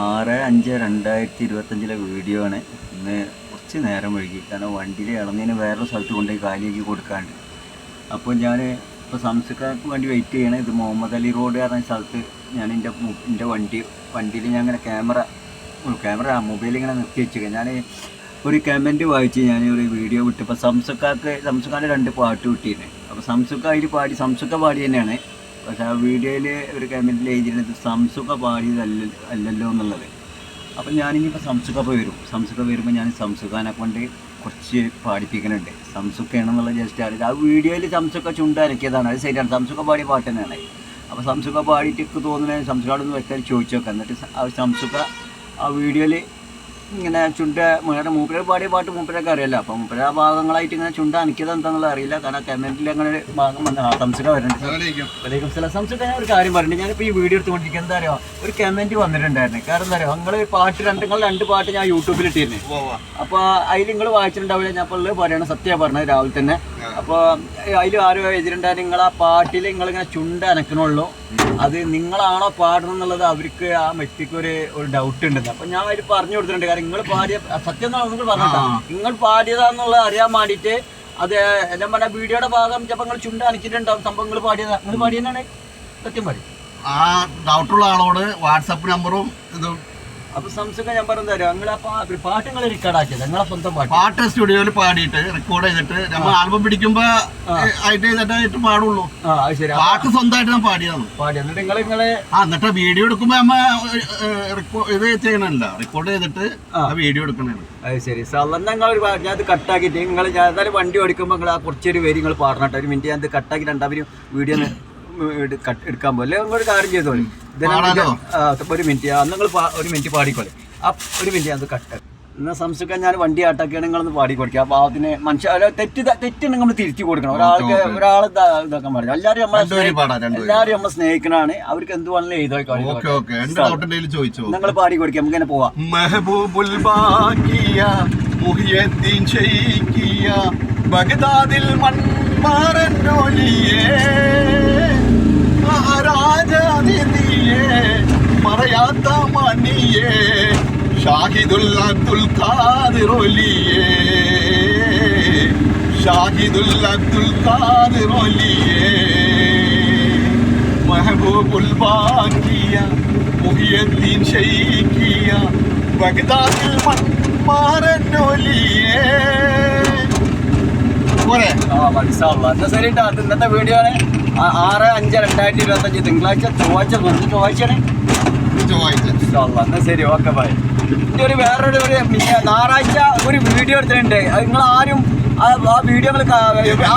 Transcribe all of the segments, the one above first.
ആറ് അഞ്ച് രണ്ടായിരത്തി ഇരുപത്തഞ്ചിലെ വീഡിയോ ആണ്. ഇന്ന് കുറച്ച് നേരം വൈകി. കാരണം വണ്ടിയിൽ ഇളന്നതിന് വേറൊരു സ്ഥലത്ത് കൊണ്ടുപോയി കാലിയാക്കി കൊടുക്കാണ്ട്. അപ്പോൾ ഞാൻ ഇപ്പോൾ സംസ്കാർക്ക് വേണ്ടി വെയിറ്റ് ചെയ്യണം. ഇത് മുഹമ്മദ് അലി റോഡ് പറഞ്ഞ സ്ഥലത്ത് ഞാൻ എന്റെ എന്റെ വണ്ടി വണ്ടിയിൽ ഞാൻ അങ്ങനെ ക്യാമറ ക്യാമറ മൊബൈൽ ഇങ്ങനെ നിർത്തി വെച്ചേക്കാം ഞാൻ ഒരു കമന്റ് വായിച്ച് ഞാൻ ഒരു വീഡിയോ വിട്ടു. ഇപ്പോൾ സംസുക്കാക്ക് സംസുക്കാന്റെ രണ്ട് പാട്ട് കിട്ടിയിരുന്നു അപ്പോൾ സംസുക്ക അതിൽ പാടി സംസുക്ക പാടി തന്നെയാണ്. പക്ഷേ ആ വീഡിയോയിൽ ഒരു കമന്റിൽ എഴുതിയിരുന്നത് സംസുഖ പാടിയതല്ല അല്ലല്ലോ എന്നുള്ളത്. അപ്പം ഞാനിനിയിപ്പോൾ പോയി വരും. സംസുഖ വരുമ്പോൾ ഞാൻ സംസുഖാനെ കൊണ്ട് കുറച്ച് പാടിപ്പിക്കുന്നുണ്ട് സംസുഖയാണെന്നുള്ള ജസ്റ്റ് അറിയില്ല. ആ വീഡിയോയിൽ സംസുഖ ചുണ്ടരക്കിയതാണ്. അത് ശരിയാണ്. സംസുഖ പാടിയ പാട്ട് തന്നെയാണ്. അപ്പോൾ സംസുഖ പാടിയിട്ട് തോന്നുന്നത് സംസുഖാടൊന്ന് വെച്ചാൽ ചോദിച്ചു നോക്കാം. എന്നിട്ട് ആ സംസുഖ ആ വീഡിയോയിൽ ഇങ്ങനെ ചുണ്ട വേറെ മൂപ്പര പാടിയ പാട്ട് മൂപ്പരൊക്കെ അറിയില്ല അപ്പം മൂപ്പര ആ ഭാഗങ്ങളായിട്ട് ഇങ്ങനെ ചുണ്ട അനക്കിയത് എന്താണെന്നുള്ള അറിയില്ല. കാരണം കമന്റിൽ അങ്ങനെ ഒരു ഭാഗം വന്ന ആസംസിക സംസുഖ വരുന്നുണ്ട് സംസുഖ ഞാൻ ഒരു കാര്യം പറഞ്ഞു ഞാനിപ്പോൾ ഈ വീഡിയോ എടുത്തുകൊണ്ടിരിക്കുക എന്താ അറിയോ? ഒരു കമന്റ് വന്നിട്ടുണ്ടായിരുന്നു. കാരണം എന്താ അറിയോ? നിങ്ങൾ പാട്ട് രണ്ട് നിങ്ങൾ രണ്ട് പാട്ട് ഞാൻ യൂട്യൂബിൽ ഇട്ടിരുന്നു. അപ്പോൾ അതിൽ നിങ്ങൾ വായിച്ചിട്ടുണ്ടാവില്ല. ഞാൻ ഇപ്പോൾ പറയണ സത്യം പറഞ്ഞത് രാവിലെ തന്നെ. അപ്പോൾ അതിൽ ആരോ എതിരുണ്ടായിരുന്നു നിങ്ങൾ ആ പാട്ടിൽ നിങ്ങൾ ഇങ്ങനെ ചുണ്ട അനക്കണുള്ളൂ. അത് നിങ്ങളാണോ പാടണം എന്നുള്ളത് അവർക്ക് ആ വ്യക്തിക്ക് ഒരു ഒരു ഡൗട്ട് ഉണ്ട് അപ്പൊ ഞാൻ അതിൽ പറഞ്ഞു കൊടുത്തിട്ടുണ്ട്. കാരണം നിങ്ങൾ പാടിയ സത്യം എന്നാണ് നിങ്ങൾ പറഞ്ഞിട്ടാ. നിങ്ങൾ പാടിയതാന്നുള്ളത് അറിയാൻ വേണ്ടിയിട്ട് അത് എല്ലാം പറഞ്ഞ വീഡിയോയുടെ ഭാഗം ചിലപ്പോൾ നിങ്ങൾ ചുണ്ട അനക്കിയിട്ടുണ്ടാവും. സംഭവം നിങ്ങൾ പാടിയതാ. നിങ്ങൾ പാടിയതാണ് സത്യം പാടി ആ ഡൗട്ടുള്ള ആളോട് വാട്സപ്പ് നമ്പറും ഇതും അപ്പൊ സംസുഖം ഞാൻ പറഞ്ഞ തരാം പാ- പാട്ട് നിങ്ങൾ റെക്കോർഡാക്കിയത് നിങ്ങളെ സ്വന്തം പാട്ട്. പാട്ട് സ്റ്റുഡിയോയിൽ പാടിയിട്ട് റെക്കോർഡ് ചെയ്തിട്ട് നമ്മൾ ആൽബം പിടിക്കുമ്പോ ആയിട്ട് ചെയ്തിട്ടായിട്ട് പാടുള്ളൂ പാട്ട് സ്വന്തമായിട്ട് ഞാൻ പാടിയതാണ്. പാടി. എന്നിട്ട് നിങ്ങൾ നിങ്ങളെ ആ എന്നിട്ട് വീഡിയോ എടുക്കുമ്പോ നമ്മ ഇത് ചെയ്യണല്ല. റെക്കോർഡ് ചെയ്തിട്ട് വീഡിയോ എടുക്കണേ അത് ശരി. സാധാരണ നിങ്ങൾ ഒരു ഞാൻ അത് കട്ടാക്കിയിട്ട് നിങ്ങൾ ഞാൻ വണ്ടി ഓടിക്കുമ്പോൾ നിങ്ങൾ ആ കുറച്ചൊരു പേര് നിങ്ങൾ പാടണം ഒരു മിനിറ്റ് ഞാൻ അത് കട്ടാക്കി രണ്ടാമത് വീഡിയോ എടുക്കാൻ പോലെ ഒരു കാര്യം ചെയ്തോളി ഒരു മിനിറ്റ്. അന്ന് നിങ്ങൾ ഒരു മിനിറ്റ് പാടിക്കോളെ. ആ ഒരു മിനിറ്റ് അത് കട്ട് എന്നാൽ സംസ്കരിക്കാൻ ഞാൻ വണ്ടി ആട്ടാക്കിയാണ് നിങ്ങളൊന്ന് പാടി കൊടുക്കുക അപ്പോൾ അതിന് മനുഷ്യ തെറ്റ് തെറ്റ് നിങ്ങൾ തിരിച്ചു കൊടുക്കണം. ഒരാൾക്ക് ഒരാൾ ഇതാക്കാൻ പാടില്ല. എല്ലാവരും നമ്മളെ എല്ലാവരും നമ്മളെ സ്നേഹിക്കണാണ്. അവർക്ക് എന്ത് വേണമെങ്കിലും എഴുതാൻ നിങ്ങൾ പാടി കൊടുക്കുക നമുക്ക് തന്നെ പോവാം. മെഹബൂബുൽ ബാക്കിയ മുഹിയദ്ദീൻ ചെയ്യിക്കിയ ബഗ്ദാദിൽ മൺമാറന്നോലിയേ മഹാരാജാതിഥിയേ പറയാത്ത മണിയേ ഷാഹിദുൽ അബ്ദുൽ ഖാദിറൊലിയേ. ഷാഹിദുൽ അബ്ദുൽ ഖാദിറൊലിയേ. മെഹബൂബുൽ ബാക്കിയ മുഹിയദ്ദീൻ ഷെയ്ക്കിയ ബഗ്ദാദിൽ മൺമാറന്നോലിയേ പോരെ ആ മനസ്സിലാവുള്ളൂ എന്നാ ശരി അത് ഇന്നത്തെ വീഡിയോ ആണ്? ആറ് അഞ്ച് രണ്ടായിരത്തി ഇരുപത്തഞ്ച് തിങ്കളാഴ്ച ചൊവ്വാഴ്ച കുറച്ച് ചൊവ്വാഴ്ചയാണ്. ചൊവ്വാഴ്ച. എന്നാ ശരി ഓക്കെ ബൈ എന്റെ ഒരു വേറൊരു ഒരു ഞായറാഴ്ച ഒരു വീഡിയോ എടുത്തിട്ടുണ്ട്. നിങ്ങൾ ആരും ആ ആ വീഡിയോ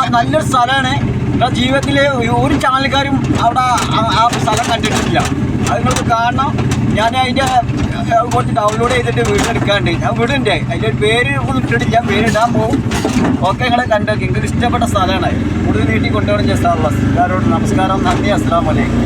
നല്ലൊരു സ്ഥലമാണ്. നിങ്ങളുടെ ജീവിതത്തിൽ ഒരു ചാനൽക്കാരും അവിടെ ആ- ആ സ്ഥലം കണ്ടിട്ടില്ല. അത് നിങ്ങൾക്ക് കാണണം. ഞാൻ അതിന്റെ കുറച്ച് ഡൗൺലോഡ് ചെയ്തിട്ട് വീഡിയോ എടുക്കാണ്ട് ഞാൻ വീടുണ്ട്. അതിന്റെ പേര് ഒന്നും ഇട്ടിട്ടില്ല. പേര് ഇടാൻ പോകും ഓക്കെ നിങ്ങളെ കണ്ടോ നിങ്ങൾക്ക് ഇഷ്ടപ്പെട്ട സ്ഥലമാണ്. കൂടുതൽ നീട്ടി കൊണ്ടുപോകണം ജസ്റ്റ് എല്ലാവരോടും നമസ്കാരം. നന്ദി. അസ്സാം വലൈക്കും